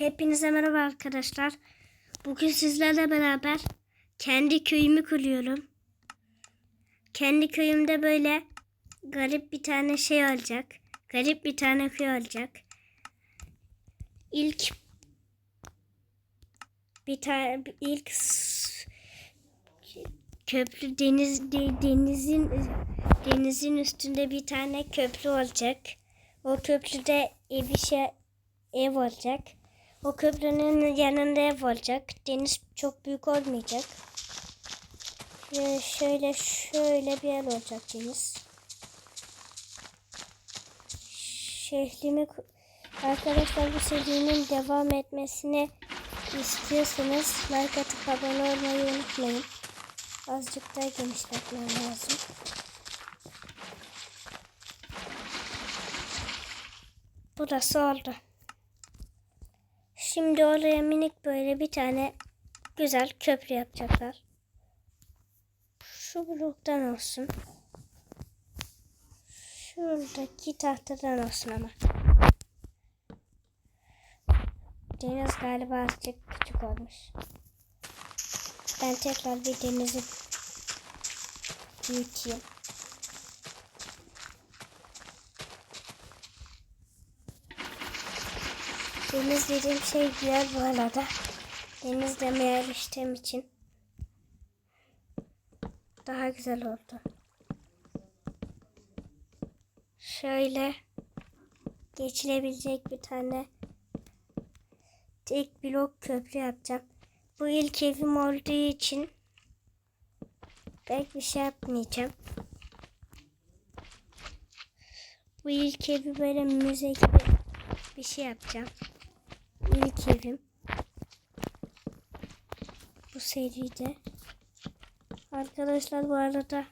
Hepinize merhaba arkadaşlar. Bugün sizlerle beraber kendi köyümü kuruyorum. Kendi köyümde böyle garip bir tane şey olacak. Garip bir tane köy olacak. İlk bir tane ilk köprü deniz de- denizin denizin üstünde bir tane köprü olacak. O köprüde ev bir şey ev olacak. O köprünün yanında ev olacak. Deniz çok büyük olmayacak. Ve şöyle şöyle bir yer olacak deniz. Şehrimi arkadaşlar bu serinin devam etmesini istiyorsanız like atıp abone olmayı unutmayın. Azıcık daha genişletmem lazım. Burası oldu. Şimdi oraya minik böyle bir tane güzel köprü yapacaklar. Şu bloktan olsun. Şuradaki tahtadan olsun ama. Deniz galiba azıcık küçük olmuş. Ben tekrar bir denizi büyüteyim. Deniz dediğim şey güzel bu arada. Deniz demeye alıştığım için daha güzel oldu. Şöyle geçilebilecek bir tane tek blok köprü yapacağım. Bu ilk evim olduğu için pek bir şey yapmayacağım. Bu ilk evi böyle müze gibi bir şey yapacağım. İlk evim. Bu seride. Arkadaşlar bu arada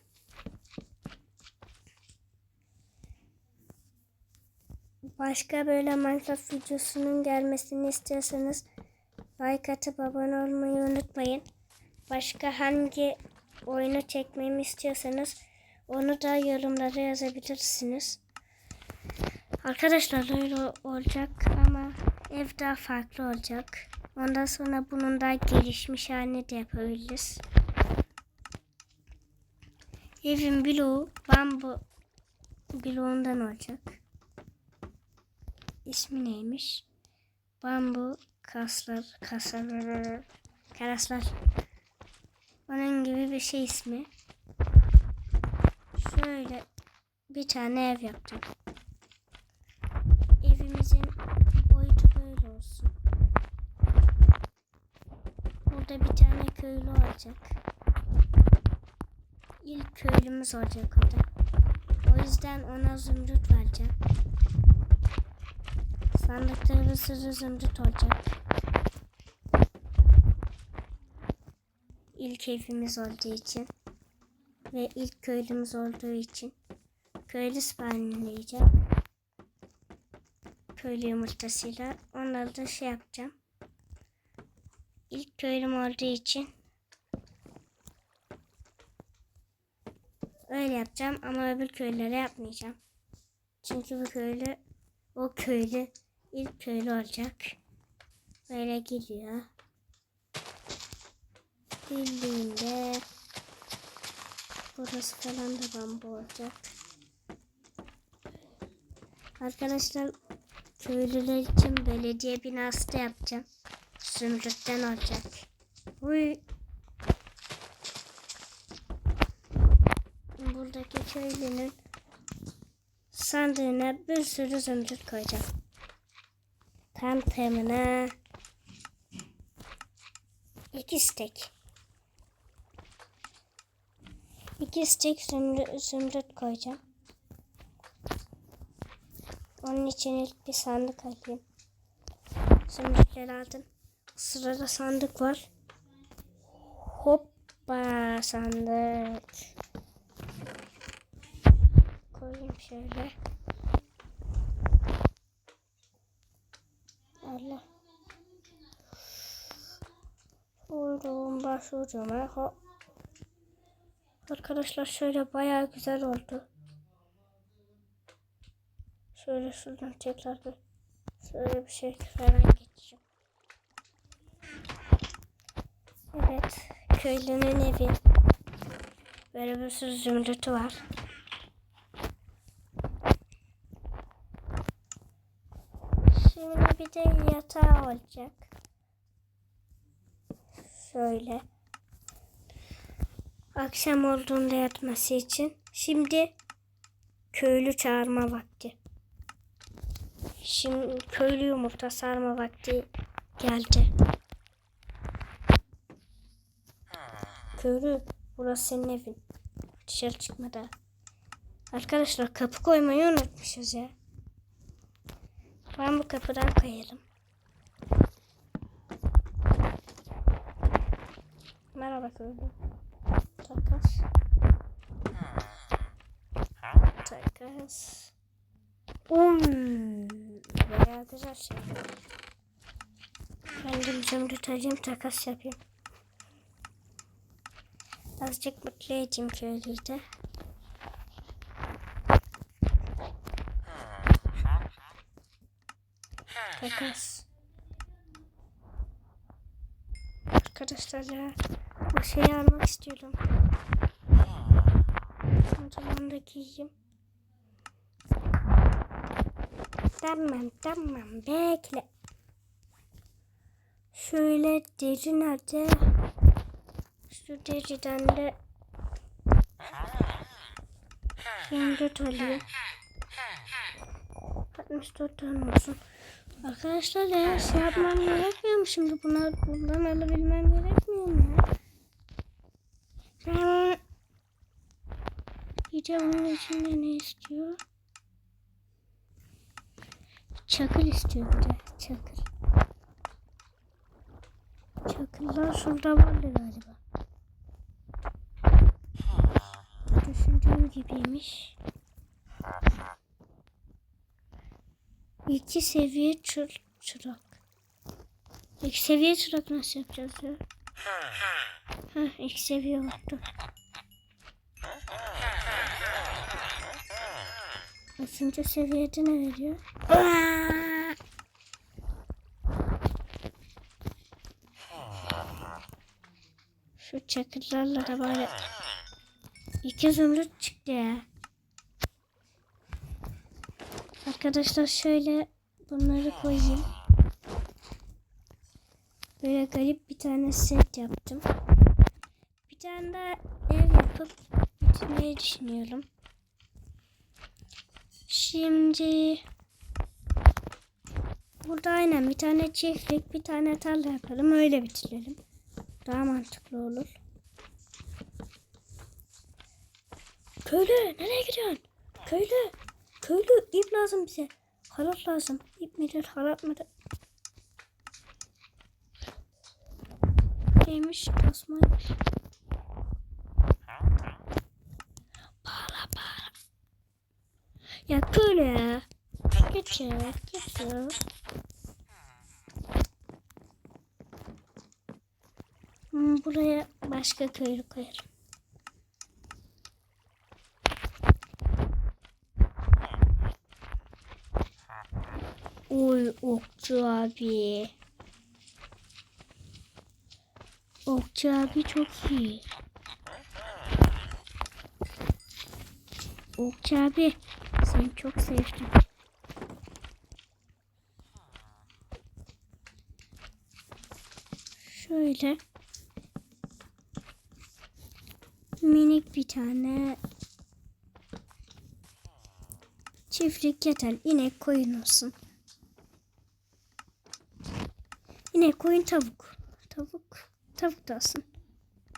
başka böyle Minecraft videosunun gelmesini istiyorsanız like atıp abone olmayı unutmayın. Başka hangi oyunu çekmemi istiyorsanız onu da yorumlara yazabilirsiniz. Arkadaşlar öyle olacak ev daha farklı olacak. Ondan sonra bunun daha gelişmiş halini de yapabiliriz. Evin bloğu bambu bloğundan olacak. İsmi neymiş? Bambu kaslar, kaslar, karaslar. Onun gibi bir şey ismi. Şöyle bir tane ev yaptım. Evimizin boyutu böyle olsun. Burada bir tane köylü olacak. İlk köylümüz olacak o da. O yüzden ona zümrüt vereceğim. Sandıkta bir sürü zümrüt olacak. İlk evimiz olduğu için ve ilk köylümüz olduğu için köylü spawnleyeceğim köylü yumurtasıyla. Onları da şey yapacağım. İlk köylüm olduğu için öyle yapacağım ama öbür köylere yapmayacağım. Çünkü bu köylü o köylü ilk köylü olacak. Böyle gidiyor. Bildiğinde burası falan da bambu olacak. Arkadaşlar köylüler için belediye binası da yapacağım. Zümrütten olacak. Uy. Köylünün sandığına bir sürü zümrüt koyacağım. Tam tamına iki stek. İki stek zümrüt, zümrüt koyacağım. Onun için ilk bir sandık alayım. Zümrütleri aldım. Sırada sandık var. Hoppa sandık şöyle. Allah. Vurdum baş ucuma. Hop. Arkadaşlar şöyle bayağı güzel oldu. Şöyle şuradan tekrar bir şöyle bir şey hemen geçeceğim. Evet, köylünün evi. Böyle bir sürü zümrütü var. Bir de yatağı olacak. Şöyle. Akşam olduğunda yatması için. Şimdi köylü çağırma vakti. Şimdi köylü yumurta sarma vakti geldi. Köylü burası senin evin. Dışarı çıkmadan. Arkadaşlar kapı koymayı unutmuşuz ya. Ben bu kapıdan kayarım. Merhaba köylü. Takas. Takas. Um, bayağı güzel şey. Ben de zümrüt alayım takas yapayım. Azıcık mutlu edeyim köylüyü de. Takas. Arkadaşlar ya bu şeyi almak istiyorum. O zaman da giyeyim. Tamam tamam bekle. Şöyle deri nerede? Şu deriden de zümrüt alayım. 64 tane olsun. Arkadaşlar ya şey yapmam gerekmiyor mu şimdi? Buna, bundan alabilmem gerekmiyor mu ya? Bir de onun içinde ne istiyor? Çakıl istiyor bir de. Çakıl. Çakıllar şurada vardı galiba. Düşündüğüm gibiymiş. İki seviye çır çırak. İki seviye çırak nasıl yapacağız ya? Heh, iki seviye oldu. Üçüncü seviyede ne veriyor? Şu çakırlarla da böyle iki zümrüt çıktı ya. Arkadaşlar şöyle bunları koyayım. Böyle garip bir tane set yaptım. Bir tane daha ev yapıp bitirmeyi düşünüyorum. Şimdi burada aynen bir tane çiftlik, bir tane tarla yapalım. Öyle bitirelim. Daha mantıklı olur. Köylü nereye gidiyorsun? Köylü. Köylü ip lazım bize. Halat lazım. İp midir halat mıdır? Neymiş tasmaymış. Bağla bağla. Ya köylü. Geç ya. Geç ya. Hmm, Buraya başka köylü koyarım. Oy okçu abi. Okçu abi çok iyi. Okçu abi seni çok sevdim. Şöyle minik bir tane çiftlik yeter. İnek koyun olsun. İnek koyun tavuk. Tavuk. Tavuk da olsun.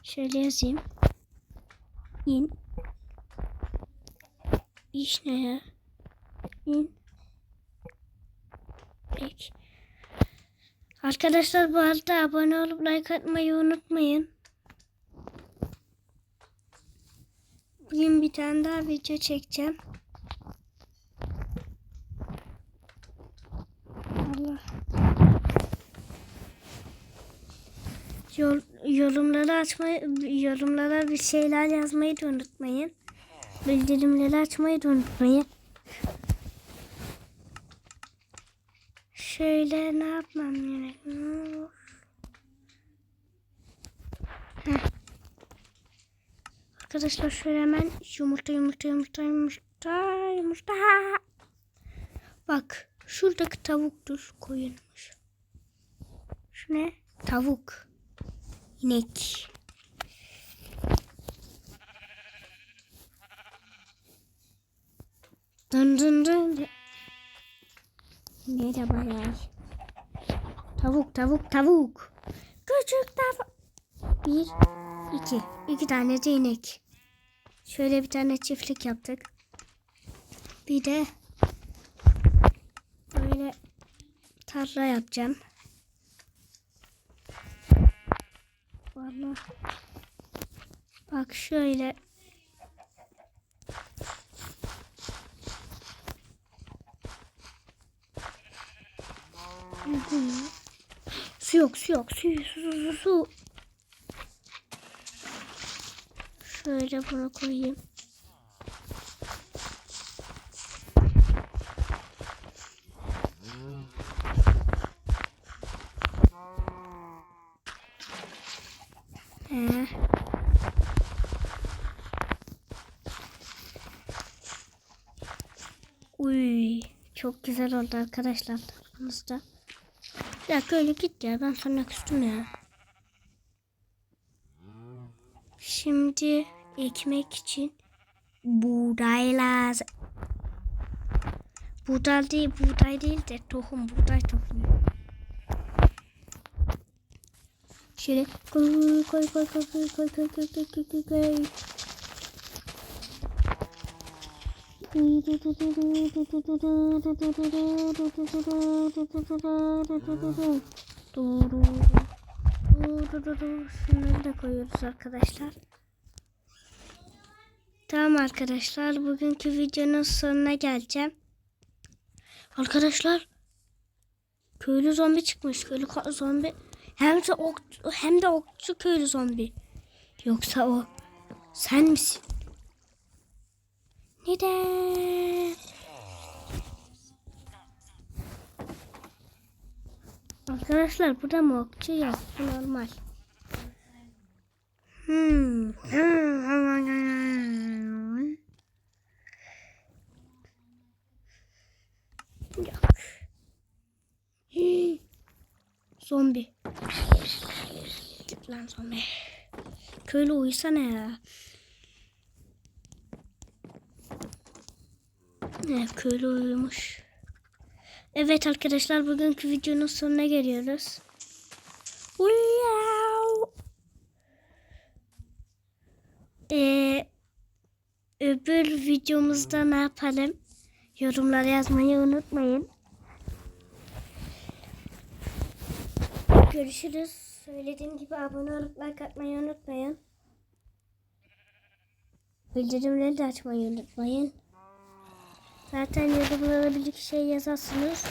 Şöyle yazayım. İn. İş ne ya? İn. Peki. Arkadaşlar bu arada abone olup like atmayı unutmayın. Bugün bir tane daha video çekeceğim. Yol, yorumları açmayı, yorumlara bir şeyler yazmayı da unutmayın. Bildirimleri açmayı da unutmayın. Şöyle ne yapmam gerek? Arkadaşlar şöyle hemen yumurta yumurta yumurta yumurta yumurta. Bak şuradaki tavuktur koyunmuş. Şu ne? Tavuk. İnek. Dın dın dın. Bayağı. Tavuk tavuk tavuk. Küçük tavuk. Bir, iki. iki tane de inek. Şöyle bir tane çiftlik yaptık. Bir de böyle tarla yapacağım. Vallahi bak şöyle. Su yok, su yok, su, su, su, su. Şöyle bunu koyayım. Uy, çok güzel oldu arkadaşlar tarafımızda. Bir dakika öyle git ya ben sana küstüm ya. Şimdi ekmek için buğday lazım. Buğday değil, buğday değil de tohum, buğday tohumu. Şöyle koy koy koy koy koy koy koy koy koy koy koy koy. Şunları da koyuyoruz arkadaşlar. Tamam arkadaşlar bugünkü videonun sonuna geleceğim. Arkadaşlar köylü zombi çıkmış. Köylü zombi hem de ok hem de okçu köylü zombi. Yoksa o sen misin? Neden? Arkadaşlar burada mı yok? Bu normal. Hmm. Yok. Zombi. Git lan zombi. Köylü uyusana ya. Ne köylü uyumuş. Evet arkadaşlar bugünkü videonun sonuna geliyoruz. Uyuyav. Ee, öbür videomuzda ne yapalım? Yorumlara yazmayı unutmayın. Görüşürüz. Söylediğim gibi abone olup like atmayı unutmayın. Bildirimleri de açmayı unutmayın. Zaten yorumlara bir şey yazarsınız.